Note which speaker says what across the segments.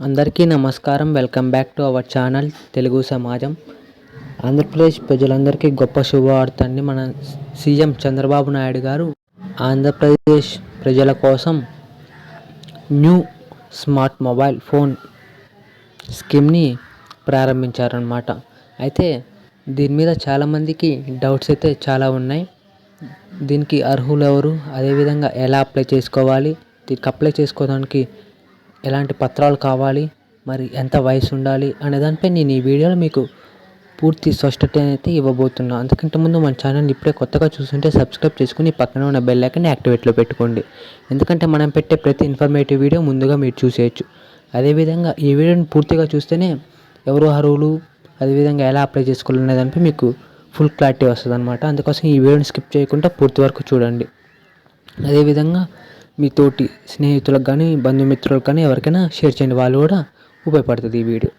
Speaker 1: అందరికీ నమస్కారం. Welcome back to our channel Telugu Samajam. Andhra Pradesh ప్రజలందరికీ గొప్ప శుభవార్త అండి మన సీఎం చంద్రబాబు నాయుడు గారు ఆంధ్రప్రదేశ్ ప్రజల కోసం న్యూ స్మార్ట్ మొబైల్ ఫోన్ స్కీమ్ని ప్రారంభించారనమాట అయితే దీని మీద చాలామందికి డౌట్స్ అయితే చాలా ఉన్నాయి. దీనికి అర్హులు ఎవరు అదేవిధంగా ఎలా అప్లై చేసుకోవాలి? దీనికి అప్లై చేసుకోవడానికి ఎలాంటి పత్రాలు కావాలి మరి ఎంత వయసు ఉండాలి అనే దానిపై నేను ఈ వీడియోలో మీకు పూర్తి స్పష్టత అయితే ఇవ్వబోతున్నా. అంతకంటే ముందు మన ఛానల్ ఇప్పుడే కొత్తగా చూస్తుంటే సబ్స్క్రైబ్ చేసుకుని పక్కన ఉన్న బెల్ ఐకాన్ని యాక్టివేట్లో పెట్టుకోండి. ఎందుకంటే మనం పెట్టే ప్రతి ఇన్ఫర్మేటివ్ వీడియో ముందుగా మీరు చూసేయచ్చు. అదేవిధంగా ఈ వీడియోని పూర్తిగా చూస్తేనే ఎవరు అర్హులు అదేవిధంగా ఎలా అప్లై చేసుకోవాలనే దానిపై మీకు ఫుల్ క్లారిటీ వస్తుంది అనమాట అందుకోసం ఈ వీడియోని స్కిప్ చేయకుండా పూర్తి వరకు చూడండి. అదేవిధంగా మీ తోటి స్నేహితులకు కానీ బంధుమిత్రులకు కానీ ఎవరికైనా షేర్ చేయండి. వాళ్ళు కూడా ఉపయోగపడుతుంది ఈ వీడియో.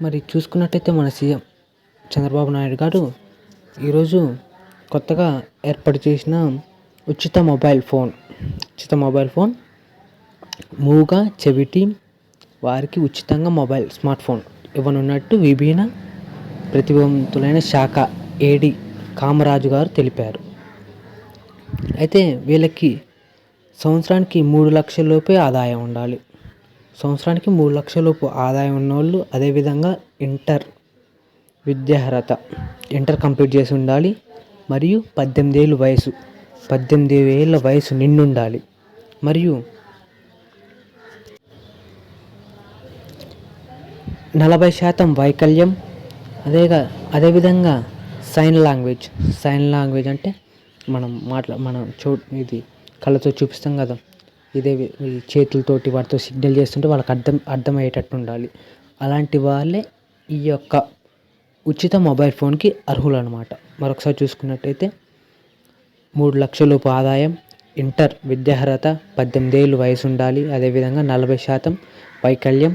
Speaker 1: మరి చూసుకున్నట్టయితే మన సీఎం చంద్రబాబు నాయుడు గారు ఈరోజు కొత్తగా ఏర్పాటు చేసిన ఉచిత మొబైల్ ఫోన్ ఉచిత మొబైల్ ఫోన్ మూగ చెవిటి వారికి ఉచితంగా మొబైల్ స్మార్ట్ ఫోన్ ఇవ్వనున్నట్టు విభిన్న ప్రతిభవంతులైన శాఖ ఏడి కామరాజు గారు తెలిపారు. అయితే వీళ్ళకి సంవత్సరానికి మూడు లక్షల లోపే ఆదాయం ఉండాలి. సంవత్సరానికి మూడు లక్షల లోపు ఆదాయం ఉన్నోళ్ళు అదేవిధంగా ఇంటర్ విద్యార్హత ఇంటర్ కంప్లీట్ చేసి ఉండాలి. మరియు పద్దెనిమిది ఏళ్ళు వయసు పద్దెనిమిది ఏళ్ళ వయసు నిండుండాలి. మరియు నలభై శాతం వైకల్యం అదేగా అదేవిధంగా సైన్ లాంగ్వేజ్ సైన్ లాంగ్వేజ్ అంటే మనం మాట్లా మనం చూ ఇది కళ్ళతో చూపిస్తాం కదా. ఇదే చేతులతోటి వాటితో సిగ్నల్ చేస్తుంటే వాళ్ళకి అర్థం అర్థమయ్యేటట్టు ఉండాలి. అలాంటి వాళ్ళే ఈ యొక్క ఉచిత మొబైల్ ఫోన్కి అర్హులు అనమాట మరొకసారి చూసుకున్నట్టయితే మూడు లక్షలలోపు ఆదాయం ఇంటర్ విద్యార్హత పద్దెనిమిది ఏళ్ళు వయసు ఉండాలి అదేవిధంగా నలభై శాతం వైకల్యం.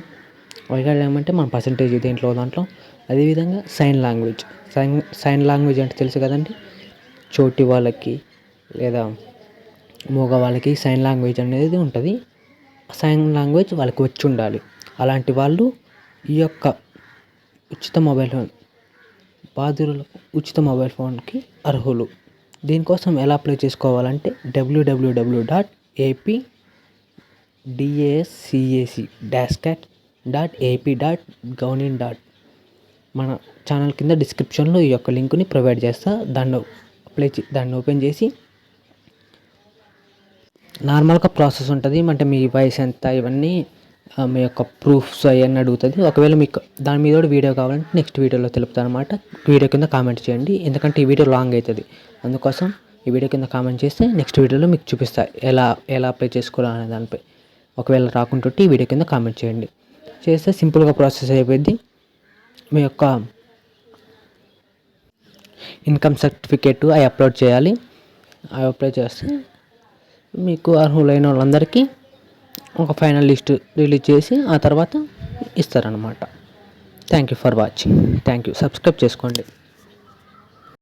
Speaker 1: వైకల్యం అంటే మన పర్సంటేజ్ దేంట్లో దాంట్లో. అదేవిధంగా sign language. Sign sign language అంటే తెలుసు కదండి? చోటి వాళ్ళకి లేదా మగవాళ్ళకి సైన్ లాంగ్వేజ్ అనేది ఉంటుంది. సైన్ లాంగ్వేజ్ వాళ్ళకి వచ్చి ఉండాలి. అలాంటి వాళ్ళు ఈ యొక్క ఉచిత మొబైల్ ఫోన్ బాధితులకు ఉచిత మొబైల్ ఫోన్కి అర్హులు. దీనికోసం ఎలా అప్లై చేసుకోవాలంటే W W W dot AP D A S C A C dash cat dot AP dot governing dot మన ఛానల్ కింద డిస్క్రిప్షన్లో ఈ యొక్క లింక్ని ప్రొవైడ్ చేస్తా. దాన్ని అప్లై దాన్ని ఓపెన్ చేసి నార్మల్గా ప్రాసెస్ ఉంటుంది. అంటే మీ వయసు ఎంత ఇవన్నీ మీ యొక్క ప్రూఫ్స్ అవన్నీ అడుగుతుంది. ఒకవేళ మీకు దాని మీద కూడా వీడియో కావాలంటే నెక్స్ట్ వీడియోలో తెలుపుతాను అనమాట వీడియో కింద కామెంట్ చేయండి. ఎందుకంటే ఈ వీడియో లాంగ్ అవుతుంది. అందుకోసం ఈ వీడియో కింద కామెంట్ చేస్తే నెక్స్ట్ వీడియోలో మీకు చూపిస్తా ఎలా ఎలా అప్లై చేసుకోవాలనే దానిపై. ఒకవేళ రాకుంటుంటే ఈ వీడియో కింద కామెంట్ చేయండి. చేస్తే సింపుల్గా ప్రాసెస్ అయిపోయింది. మీ యొక్క ఇన్కమ్ సర్టిఫికేట్ అవి అప్లోడ్ చేయాలి. అవి అప్లోడ్ చేస్తే మీకు అర్హులైన వాళ్ళందరికీ ఒక ఫైనల్ లిస్ట్ రిలీజ్ చేసి ఆ తర్వాత ఇస్తారనమాట thank you for watching thank you subscribe చేసుకోండి.